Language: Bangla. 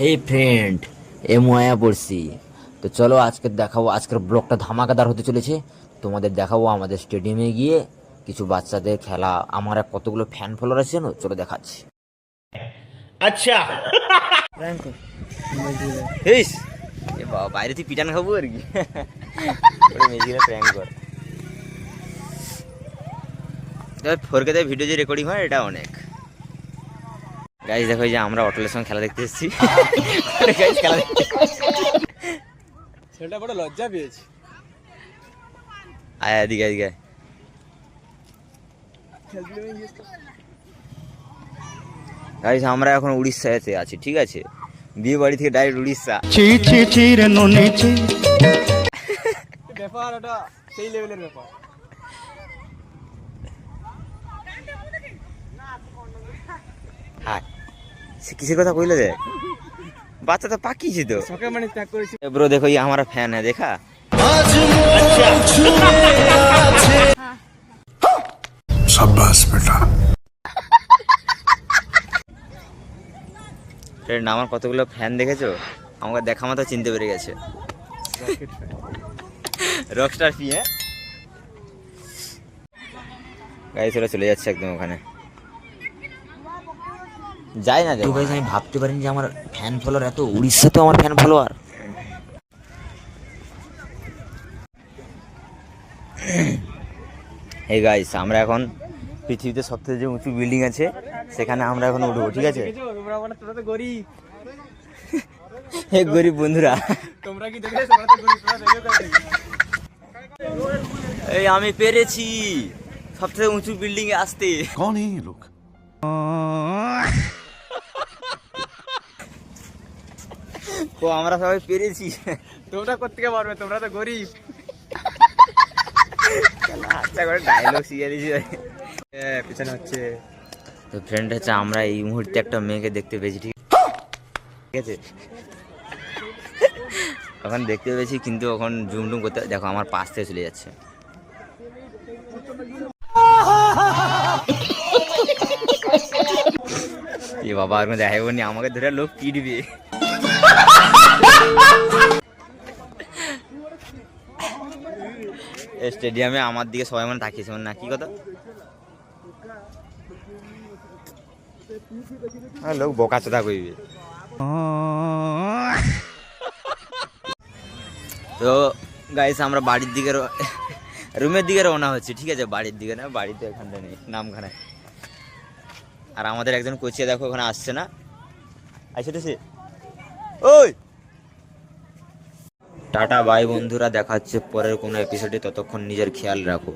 হে ফ্রেন্ড এ ময়া পড়ছি। তো চলো আজকে দেখাবো আজকের ব্লকটা ধামাকাদার হতে চলেছে। তোমাদের দেখাবো আমাদের স্টেডিয়ামে গিয়ে কিছু বাচ্চাদের খেলা। আমার কতগুলো ফ্যান ফলোয়ার আছে না চলো দেখাচ্ছি। আচ্ছা। বাইরে তুই পিটান খাব আর কি? তবে ফোরকে ভিডিও যে রেকর্ডিং হয় এটা অনেক। গাইজ দেখো যে আমরা অটলের সঙ্গে খেলা দেখতে এসেছি। Guys, খেলা দেখতে সেটা বড় লজ্জা পেয়েছি। আয় এদিকে এদিকে গাইজ আমরা এখন উড়িষ্যাতে আছি ঠিক আছে? বিয়ে বাড়ি থেকে ডাইরেক্ট উড়িষ্যা। চি চি চির নুনি চি ব্যাপার ওটা সেই লেভেলের ব্যাপার। সে কিসের কথা কইলে যে? বাচ্চা তো পাকিয়েছে তো মানে ব্রো দেখো ইয়ে আমার ফ্যান হ্যাঁ দেখা? সাব্বাস বেটা। ট্রেন আমার কতগুলো ফ্যান দেখেছ? আমাকে দেখা মতো চিনতে পেরে গেছে। রকস্টার ফি হ্যাঁ? গাড়ি চলে চলে যাচ্ছে একদম ওখানে। যায় না তো ভাইস আমি ভাবতে পারিনি যে আমার ফ্যান ফলোয়ার এত উড়িষ্যাতেও আমার ফ্যান ফলোয়ার হে গাইস আমরা এখন পৃথিবীতে সবথেকে যে উঁচু বিল্ডিং আছে সেখানে আমরা এখন উঠবো ঠিক আছে? হে গরিব বন্ধুরা। তোমরা কি এই আমি পেরেছি সবথেকে উঁচু বিল্ডিং এ আসতে। কোন এই লোক তো আমরা সবাই পেরেছি। তোমরা কোথেকে পারবে? তোমরা তো গরিব। আচ্ছা করে ডায়লগ শিখে দিয়েছি। হ্যাঁ পিছনে হচ্ছে তো ফ্রেন্ড হচ্ছে আমরা এই মুহূর্তে একটা মেয়েকে দেখতে পেয়েছি ঠিক ঠিক আছে? এখন দেখতে পেয়েছি কিন্তু এখন জুম টুম করতে দেখো আমার পাশ থেকে চলে যাচ্ছে। এ বাবা আর দেখাবো নি আমাকে ধরে লোক পিটবে স্টেডিয়ামে আমার দিকে সবাই মানে তাকিয়েছে মানে না, কি কথা? লোক বোকা চোদা কইবে তো গাইস আমরা বাড়ির দিকে রুমের দিকে রওনা হচ্ছে, ঠিক আছে? বাড়ির দিকে না, বাড়িতে এখানটা নেই, নামখানায়। আর আমাদের একজন কোচিয়া দেখো ওখানে আসছে না। আসছে তো সে ওই! টাটা বাই বন্ধুরা দেখা হচ্ছে পরের কোনো এপিসোডে ততক্ষণ নিজের খেয়াল রাখো।